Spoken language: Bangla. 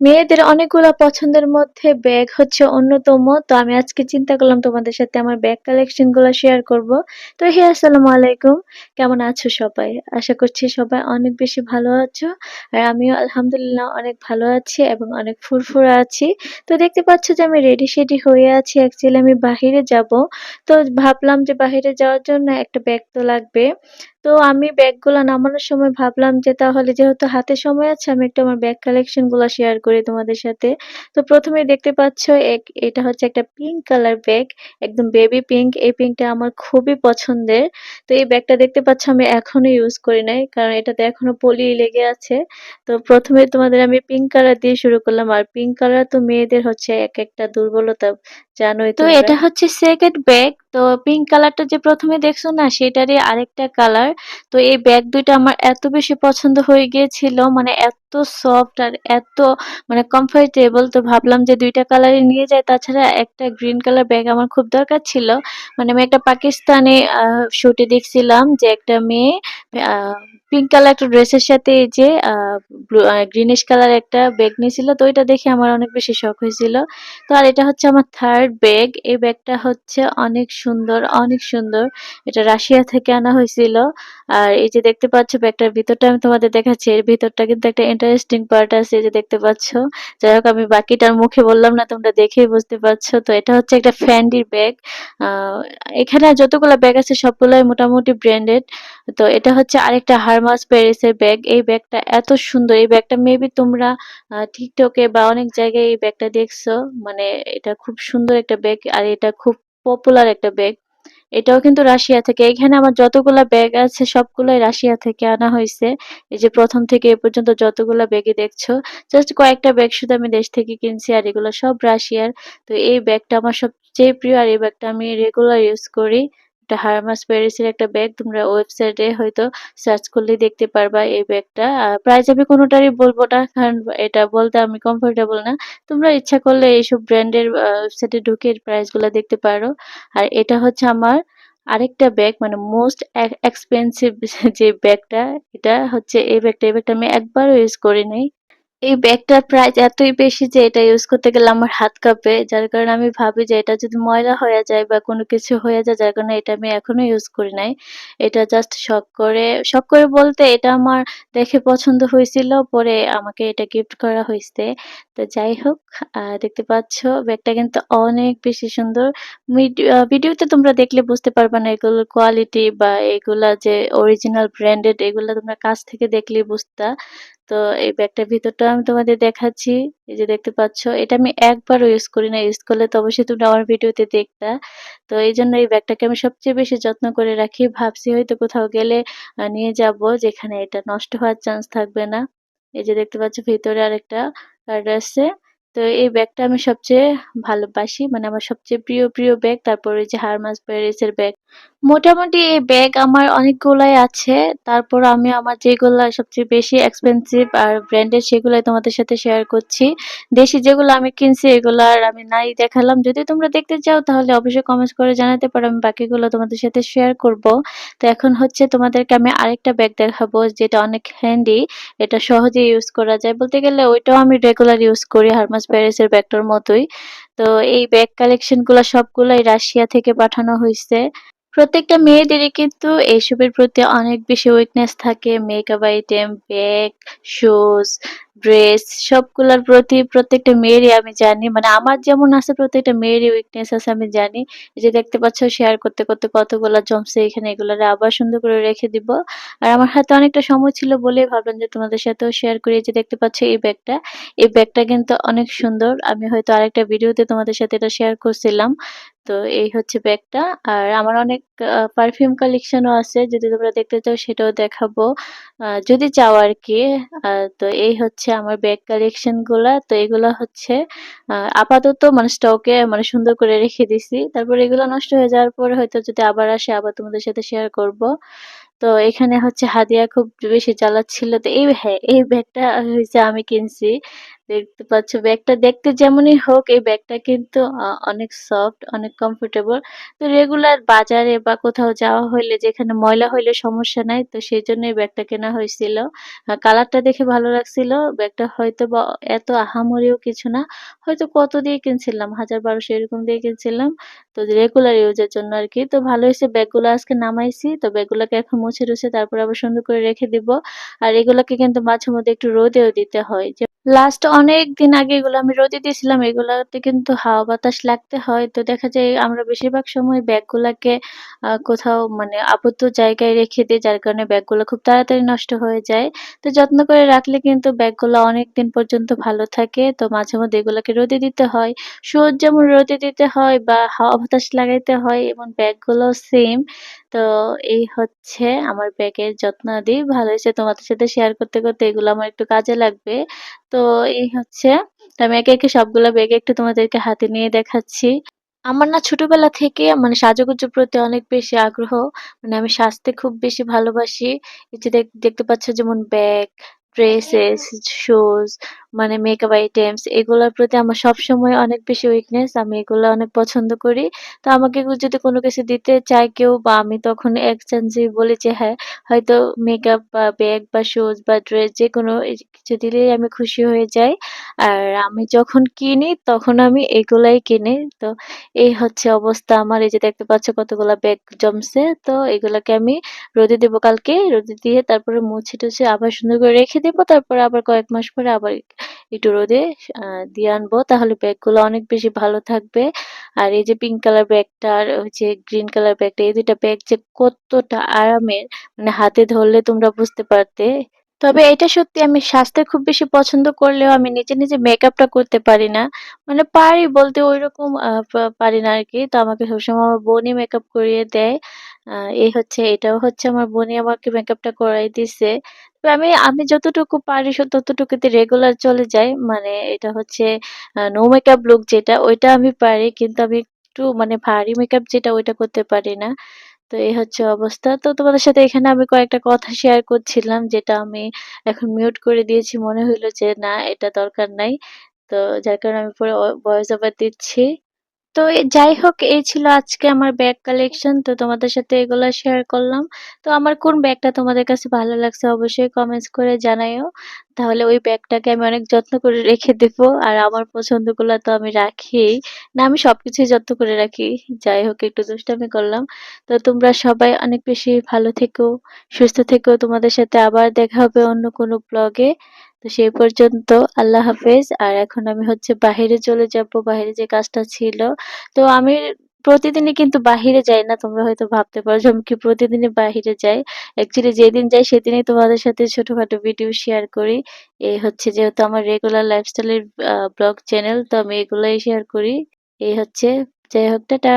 মেয়েদের অনেকগুলো পছন্দের মধ্যে ব্যাগ হচ্ছে অন্যতম। তো আমি আজকে চিন্তা করলাম তোমাদের সাথে আমার ব্যাগ কালেকশনগুলো শেয়ার করব। তো হে, আসসালামু আলাইকুম। কেমন আছো সবাই? আশা করছি সবাই অনেক বেশি ভালো আছো। আর আমিও আলহামদুলিল্লাহ অনেক ভালো আছি এবং অনেক ফুরফুরা আছি। তো দেখতে পাচ্ছ যে আমি রেডি সেডি হয়ে আছি। অ্যাকচুয়ালি আমি বাহিরে যাব। তো ভাবলাম যে বাহিরে যাওয়ার জন্য একটা ব্যাগ তো লাগবে। তো আমি ব্যাগগুলা নামানোর সময় ভাবলাম যে তাহলে যেহেতু হাতে সময় আছে, আমি একটু আমার ব্যাগ কালেকশনগুলা শেয়ার করি তোমাদের সাথে। তো প্রথমে দেখতে পাচ্ছ এক, এটা হচ্ছে একটা পিঙ্ক কালার ব্যাগ। একদম বেবি পিঙ্ক। এই পিঙ্কটা আমার খুবই পছন্দের। তো এই ব্যাগটা দেখতে পাচ্ছ আমি এখনও ইউজ করি নাই। কারণ এটাতে এখনও পলি লেগে আছে। তো প্রথমে তোমাদের আমি পিঙ্ক কালার দিয়ে শুরু করলাম। আর পিঙ্ক কালার তো মেয়েদের হচ্ছে এক একটা দুর্বলতা জানোই তো এটা হচ্ছে সেকেন্ড ব্যাগ। তো পিঙ্ক কালারটা যে প্রথমে দেখছ না সেটারই আরেকটা কালার। তো এই ব্যাগ দুইটা আমার এত বেশি পছন্দ হয়ে গিয়েছিল মানে এত সফট আর এত মানে কমফোর্টেবল তো ভাবলাম যে ২ টা কালারই নিয়ে যাই। তাছাড়া একটা গ্রিন কালার ব্যাগ আমার খুব দরকার ছিল। মানে আমি একটা পাকিস্তানে শুটে দেখছিলাম যে একটা মেয়ে পিঙ্ক কালার একটা ড্রেসের সাথে এই যে গ্রিনিশ কালার একটা ব্যাগ নিয়েছিল। তো ওইটা দেখে আমার অনেক বেশি শখ হয়েছিল। তো আর এটা হচ্ছে আমার থার্ড ব্যাগ। এই ব্যাগটা হচ্ছে অনেক সুন্দর, অনেক সুন্দর। এটা রাশিয়া থেকে আনা হয়েছিল। আর এই যে দেখতে পাচ্ছ ব্যাগটার ভিতরটা আমি তোমাদের দেখাচ্ছি। এর ভিতরটা কিন্তু একটা ইন্টারেস্টিং পার্ট আছে যে দেখতে পাচ্ছ। যাই হোক আমি বাকিটার মুখে বললাম না, তোমরা দেখেই বুঝতে পারছ। তো এটা হচ্ছে একটা ফ্যান্ডির ব্যাগ। এখানে যতগুলা ব্যাগ আছে, সবগুলাই মোটামুটি ব্র্যান্ডেড। তো এটা হচ্ছে আরেকটা হারমাস প্যারিসের ব্যাগ। এই ব্যাগটা এত সুন্দর। এই ব্যাগটা মেবি তোমরা টিকটকে বা অনেক জায়গায় এই ব্যাগটা দেখছ। মানে এটা খুব সুন্দর একটা ব্যাগ আর এটা খুব পপুলার একটা ব্যাগ। এটাও কিন্তু রাশিয়া থেকে। এখানে আমার যতগুলা ব্যাগ আছে, সবগুলাই রাশিয়া থেকে আনা হয়েছে এই যে প্রথম থেকে এ পর্যন্ত যতগুলা ব্যাগে দেখছ। জাস্ট কয়েকটা ব্যাগ শুধু আমি দেশ থেকে কিনছি আর এগুলো সব রাশিয়ার। তো এই ব্যাগটা আমার সবচেয়ে প্রিয় আর এই ব্যাগটা আমি রেগুলার ইউজ করি। এটা হারমাস প্যারিসের একটা ব্যাগ। তোমরা ওয়েবসাইটে হয়তো সার্চ করলেই দেখতে পারবা এই ব্যাগটা। প্রাইস আমি কোনটারই বলব না, কারণ এটা বলতে আমি কমফোর্টেবল না। তোমরা ইচ্ছা করলে এইসব ব্র্যান্ডের ওয়েবসাইটে ঢুকে প্রাইসগুলা দেখতে পারো। আর এটা হচ্ছে আমার আরেকটা ব্যাগ মানে মোস্ট এক্সপেনসিভ যে ব্যাগটা এটা হচ্ছে এই ব্যাগটা। এই ব্যাগটা আমি একবারও ইউজ করি নাই। এই ব্যাগটার প্রাইস এতই বেশি যে এটা ইউজ করতে গেলে আমার হাত কাঁপে। যার কারণে আমি ভাবি যে এটা যদি ময়লা হয়ে যায় বা কোনো কিছু হয়ে যায়, যার কারণে এটা আমি এখনও ইউজ করি নাই। এটা জাস্ট শখ করে শখ করে বলতে এটা আমার দেখে পছন্দ হয়েছিল, পরে আমাকে এটা গিফট করা হয়েছে তো যাই হোক দেখতে পাচ্ছ ব্যাগটা কিন্তু অনেক বেশি সুন্দর। ভিডিওতে তোমরা দেখলে বুঝতে পারবে না এগুলোর কোয়ালিটি বা এগুলা যে অরিজিনাল ব্র্যান্ডেড এগুলা তোমরা কাছ থেকে দেখলেই বুঝতা। তো এই ব্যাগটার ভিতরটা আমি তোমাদের দেখাচ্ছি। এই যে দেখতে পাচ্ছ। এটা আমি একবারও ইউজ করি না। ইউজ করলে তো অবশ্যই তোমরা আমার ভিডিওতে দেখতা। তো এই জন্য এই ব্যাগটাকে আমি সবচেয়ে বেশি যত্ন করে রাখি। ভাবছি হয়তো কোথাও গেলে নিয়ে যাব যেখানে এটা নষ্ট হওয়ার চান্স থাকবে না। এই যে দেখতে পাচ্ছ ভিতরে আরেকটা কার্ড আছে। তো এই ব্যাগটা আমি সবচেয়ে ভালোবাসি। মানে আমার সবচেয়ে প্রিয়, প্রিয় ব্যাগ। তারপর যে হারমাস প্যারিসের ব্যাগ। মোটামুটি এই ব্যাগ আমার অনেকগুলাই আছে। তারপর আমি আমার যেগুলা সবচেয়ে বেশি এক্সপেন্সিভ আর ব্র্যান্ডেড সেগুলাই তোমাদের সাথে শেয়ার করছি। দেশি যেগুলো আমি কিনছি, এগুলো আর আমি নাই দেখালাম। যদি তোমরা দেখতে চাও তাহলে অবশ্যই কমেন্টস করে জানাতে পারো। আমি বাকিগুলো তোমাদের সাথে শেয়ার করব। তো এখন হচ্ছে তোমাদেরকে আমি আরেকটা ব্যাগ দেখাবো যেটা অনেক হ্যান্ডি। এটা সহজেই ইউজ করা যায়। বলতে গেলে ওইটাও আমি রেগুলার ইউজ করি হারমাস প্যারিসের ব্যাগটার মতোই। তো এই ব্যাগ কালেকশনগুলা সবগুলাই রাশিয়া থেকে পাঠানো হইছে। প্রত্যেকটা মেয়েদেরই কিন্তু এইসবের প্রতি অনেক বেশি উইকনেস থাকে। Makeup item, bag, shoes, dress সবগুলার প্রতি প্রত্যেকটা মেয়েরই আমি জানি। মানে আমার যেমন আছে প্রত্যেকটা মেয়েরই উইকনেস আছে আমি জানি। যে দেখতে পাচ্ছ শেয়ার করতে, করতে কতগুলা জমছে এখানে এগুলারে আবার সুন্দর করে রেখে দিব। আর আমার হাতে অনেকটা সময় ছিল বলেই ভাবলাম যে তোমাদের সাথেও শেয়ার করি। যে দেখতে পাচ্ছ এই ব্যাগটা। এই ব্যাগটা কিন্তু অনেক সুন্দর। আমি হয়তো আরেকটা ভিডিওতে তোমাদের সাথে এটা শেয়ার করছিলাম। তো এই হচ্ছে ব্যাগটা। আর আমার অনেক পারফিউম কালেকশন ও আছে। যদি তোমরা দেখতে চাও সেটাও দেখাবো। যদি চাও আরকি। আ তো এই হচ্ছে আমার ব্যাগ কালেকশনগুলা। তো এগুলা হচ্ছে আপাতত মানে স্টকে মানে সুন্দর করে রেখে দিছি। তারপর এগুলো নষ্ট হয়ে যাওয়ার পরে হয়তো যদি আবার আসে আবার তোমাদের সাথে শেয়ার করব। তো এখানে হচ্ছে হাদিয়া খুব বেশি জ্বালাচ্ছিল। তো এই হ্যাঁ, এই ব্যাগটা হয়েছে আমি কিনছি। দেখতে পাচ্ছ ব্যাগটা দেখতে যেমনই হোক এই ব্যাগটা কিন্তু অনেক সফট, অনেক কমফোর্টেবল। তো রেগুলার বাজারে বা কোথাও যাওয়া হইলে যেখানে ময়লা হইলে সমস্যা নাই। তো সেজন্য এই ব্যাগটা কেনা হয়েছিল কালারটা দেখে ভালো লাগছিল। ব্যাগটা হয়তোবা এত আহামরিও কিছু না। হয়তো কত দিয়ে কিনছিলাম হাজার বারোশো এরকম দিয়ে কিনছিলাম। তো রেগুলার ইউজ এর জন্য আরকি। তো ভালো হইছে ব্যাগগুলো আজকে নামাইছি। তো ব্যাগগুলোকে এখন মুছে-টুছে তারপরে আবার সুন্দর করে রেখে দিব। আর এগুলাকে কিন্তু মাঝে মধ্যে একটু রোদেও দিতে হয়। লাস্ট অনেকদিন আগে এগুলো আমি রোদে দিয়েছিলাম। এগুলাতে কিন্তু হাওয়া বাতাস লাগতে হয়। তো দেখা যায় আমরা বেশিরভাগ সময় ব্যাগগুলাকে কোথাও মানে আবদ্ধ জায়গায় রেখে দিই, যার কারণে ব্যাগগুলো খুব তাড়াতাড়ি নষ্ট হয়ে যায়। তো যত্ন করে রাখলে কিন্তু ব্যাগগুলো অনেকদিন পর্যন্ত ভালো থাকে। তো মাঝে মধ্যে এগুলাকে রোদে দিতে হয়। শুজ যেমন রোদে দিতে হয় বা হাওয়া বাতাস লাগাইতে হয়, এমন ব্যাগগুলোও সেম। তো এই হচ্ছে আমার ব্যাগের যত্ন দিই ভালো হয়েছে তোমাদের সাথে শেয়ার করতে, করতে এগুলো আমার একটু কাজে লাগবে। তো এই হচ্ছে আমি একে, একে সবগুলো ব্যাগে একটু তোমাদেরকে হাতে নিয়ে দেখাচ্ছি। আমার না ছোটবেলা থেকে মানে সাজুগুজুর প্রতি অনেক বেশি আগ্রহ। মানে আমি সাজতে খুব বেশি ভালোবাসি। এই যে দেখ দেখতে পাচ্ছ যেমন ব্যাগ, ড্রেসেস, শুজ মানে মেকআপ আইটেমস এগুলোর প্রতি আমার সবসময় অনেক বেশি উইকনেস। আমি এগুলো অনেক পছন্দ করি। তো আমাকে যদি কোনো কিছু দিতে চায় কেউ বা আমি তখন এক্সচেঞ্জে বলি যে হ্যাঁ, হয়তো মেকআপ বা ব্যাগ বা শুজ বা ড্রেস যেকোনো এই কিছু দিলেই আমি খুশি হয়ে যাই। আর আমি যখন কিনি তখন আমি এগুলাই কিনি। তো এই হচ্ছে অবস্থা আমার। এই যে দেখতে পাচ্ছ কতগুলা ব্যাগ জমছে। তো এগুলাকে আমি রোদে দেবো কালকে। রোদে দিয়ে তারপরে মুছে-টুছে আবার সুন্দর করে রেখে দিব। তারপরে আবার কয়েক মাস পরে আবার একটু রোদে দিয়ে আনব। তাহলে ব্যাগগুলো অনেক বেশি ভালো থাকবে। আর এই যে পিঙ্ক কালার ব্যাগটা আর ওই যে গ্রিন কালার ব্যাগটা এই ২ টা ব্যাগ যে কতটা আরামের মানে হাতে ধরলে তোমরা বুঝতে পারতে। তবে এটা সত্যি আমি সাজতে খুব বেশি পছন্দ করলেও আমি নিজে, নিজে মেকআপটা করতে পারি না। মানে পারি বলতে আ পা পারি না আরকি। তো আমাকে সবসময় আমার বোনই মেকআপ করিয়ে দেয়। এই হচ্ছে এটাও হচ্ছে আমার বোনই আমাকে মেকআপটা করাই দিছে। তো আমি, আমি যতটুকু পারি ততটুকুতে রেগুলার চলে যাই। মানে এটা হচ্ছে নো মেকআপ লুক যেটা ওইটা আমি পারি। কিন্তু আমি একটু মানে ভারী মেকআপ যেটা ওইটা করতে পারি না। তো এই হচ্ছে অবস্থা। তো তোমাদের সাথে এখানে আমি কয়েকটা কথা শেয়ার করছিলাম যেটা আমি এখন মিউট করে দিয়েছি। মনে হইল যে না এটা দরকার নাই। তো যার কারণে আমি পরে ভয়েস ওভার দিচ্ছি। তো যাই হোক এই ছিল আজকে আমার ব্যাগ কালেকশন। তো তোমাদের সাথে এগুলা শেয়ার করলাম। তো আমার কোন ব্যাগটা তোমাদের কাছে ভালো লাগছে অবশ্যই কমেন্টস করে জানাইও। তাহলে ওই ব্যাগটাকে আমি অনেক যত্ন করে রেখে দিব। আর আমার পছন্দগুলা তো আমি রাখিই। না আমি সবকিছুই যত্ন করে রাখি। যাই হোক একটু দুষ্টামি করলাম। তো তোমরা সবাই অনেক বেশি ভালো থেকো, সুস্থ থেকো। তোমাদের সাথে আবার দেখা হবে অন্য কোনো ব্লগে। তো সেই পর্যন্ত আল্লাহ হাফেজ। আর এখন আমি হচ্ছে বাহিরে চলে যাব। বাহিরে যে কাজটা ছিল। তো আমি প্রতিদিনই কিন্তু বাহিরে যাই না। তোমরা হয়তো ভাবতে পারো যে আমি কি প্রতিদিনই বাহিরে যাই। অ্যাকচুয়ালি যেদিন যাই সেদিনই তোমাদের সাথে ছোটখাটো ভিডিও শেয়ার করি। এই হচ্ছে যেহেতু আমার রেগুলার লাইফস্টাইলের ব্লগ চ্যানেল তো আমি এগুলাই শেয়ার করি। এই হচ্ছে, যাই হোক, টাটা।